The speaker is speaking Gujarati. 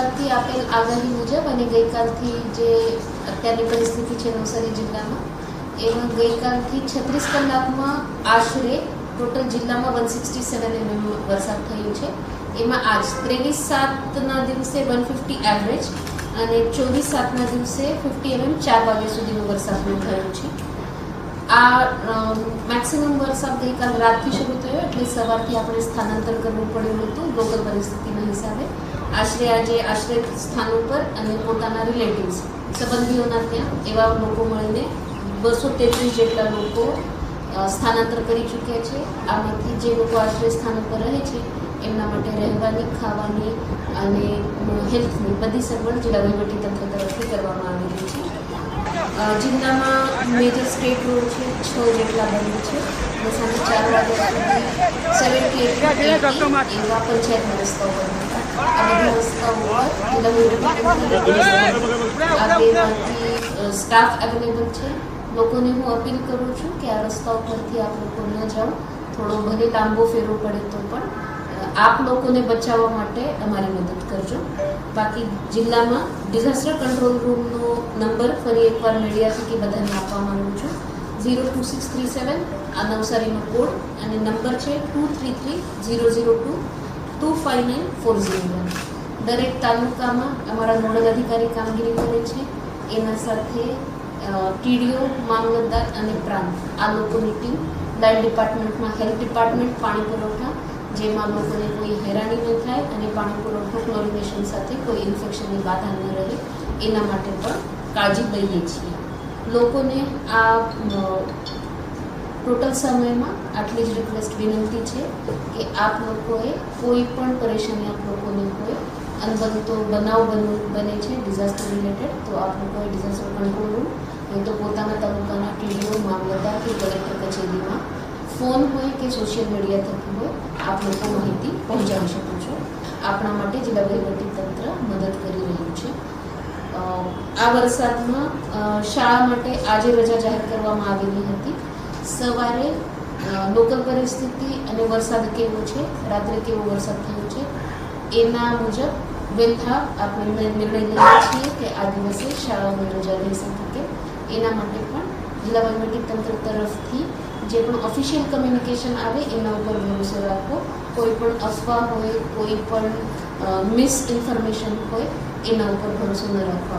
વિભાગથી આપેલ આગાહી મુજબ અને ગઈકાલથી જે અત્યારની પરિસ્થિતિ છે નવસારી જિલ્લામાં, એમાં ગઈકાલથી છત્રીસ કલાકમાં આશરે ટોટલ જિલ્લામાં વન સિક્સટી સેવન એમએમ વરસાદ થયો છે. એમાં આજ ત્રેવીસ સાતના દિવસે વન ફિફ્ટી એવરેજ અને ચોવીસ સાતના દિવસે ફિફ્ટી એમએમ ચાર વાગ્યા સુધીનો વરસાદ નોંધાયો છે. આ મેક્સિમમ વરસાદ ગઈકાલ રાતથી શરૂ થયો એટલે સવારથી આપણે સ્થાનાંતર કરવું પડ્યું હતું, લોકલ પરિસ્થિતિના હિસાબે. આશરે આજે આશ્રય સ્થાનો પર અને પોતાના રિલેટિવ્સ સંબંધીઓના ત્યાં એવા લોકો મળીને બસો તેત્રીસ જેટલા લોકો સ્થાનાંતર કરી ચૂક્યા છે. આમાંથી જે લોકો આશ્રય સ્થાનો પર રહે છે એમના માટે રહેવાની ખાવાની અને હેલ્થની બધી સગવડ જિલ્લા વહીવટીતંત્ર તરફથી કરવામાં આવેલી છે. અ, જિલ્લામાં મેજર સ્ટેટ રોડ છે છ જેટલા બંધ છે. બસાને ચાર વાગ્યા સુધી સેવન એટ એવા પંચાયતના રસ્તાઓ બંધ હતા. આ બધા રસ્તાઓ પર વહીવટીતંત્ર આ બેમાંથી સ્ટાફ અવેલેબલ છે. લોકોને હું અપીલ કરું છું કે આ રસ્તાઓ પરથી આપ લોકો ન જાઓ. થોડો ભલે લાંબો ફેરવો પડે તો પણ આપ લોકોને બચાવવા માટે અમારી મદદ કરજો. બાકી જિલ્લામાં ડિઝાસ્ટર કંટ્રોલ રૂમનો નંબર ફરી એકવાર મીડિયા થકી બધાને આપવા માગું છું. Zero two six three seven આ નવસારીનો કોડ અને નંબર છે two three three zero zero two two five nine four zero one દરેક તાલુકામાં અમારા નોડલ અધિકારી કામગીરી કરે છે. એના સાથે ટીડીઓ, મામલતદાર અને પ્રાંત. આ લોકોની ટીમ લાઇટ ડિપાર્ટમેન્ટમાં હેલ્થ ડિપાર્ટમેન્ટ પાણી પુરવઠા જેમાં લોકોને કોઈ હેરાની ન થાય અને પાણી પુરવઠો ક્લોરિનેશન સાથે કોઈ ઇન્ફેક્શનની બાધા ન રહે, એના માટે પણ કાળજી લઈએ છીએ. લોકોને આ ટોટલ સમયમાં આટલી જ રિક્વેસ્ટ વિનંતી છે કે આપ લોકોએ કોઈ પણ પરેશાની આપ લોકોને હોય અનબનતો બનાવ બનવું બને છે, ડિઝાસ્ટર રિલેટેડ, તો આપ લોકોએ ડિઝાસ્ટર કંટ્રોલ રૂમ, નહીં તો પોતાના તાલુકાના ટીડીઓ મામલતદાર કે કલેક્ટર કચેરીમાં ફોન હોય કે સોશિયલ મીડિયા થકી હોય, આપ લોકો માહિતી પહોંચાડી શકો છો. આપણા માટે જિલ્લા વહીવટી તંત્ર મદદ કરી રહ્યું છે. આ વરસાદમાં શાળા માટે આજે રજા જાહેર કરવામાં આવેલી હતી. સવારે લોકલ પરિસ્થિતિ અને વરસાદ કેવો છે, રાત્રે કેવો વરસાદ થયો છે, એના મુજબ વેલથા આપણે નિર્ણય લઈએ છીએ કે આ દિવસે શાળાઓની રજા રહી શકે એના માટે પણ જિલ્લા વહીવટી તંત્ર તરફથી જે પણ ઓફિશિયલ કમ્યુનિકેશન આવે, એના ઉપર ભરોસો રાખો. કોઈ પણ અફવા હોય, કોઈ પણ મિસ ઇન્ફોર્મેશન હોય, એના ઉપર ભરોસો ન રાખવા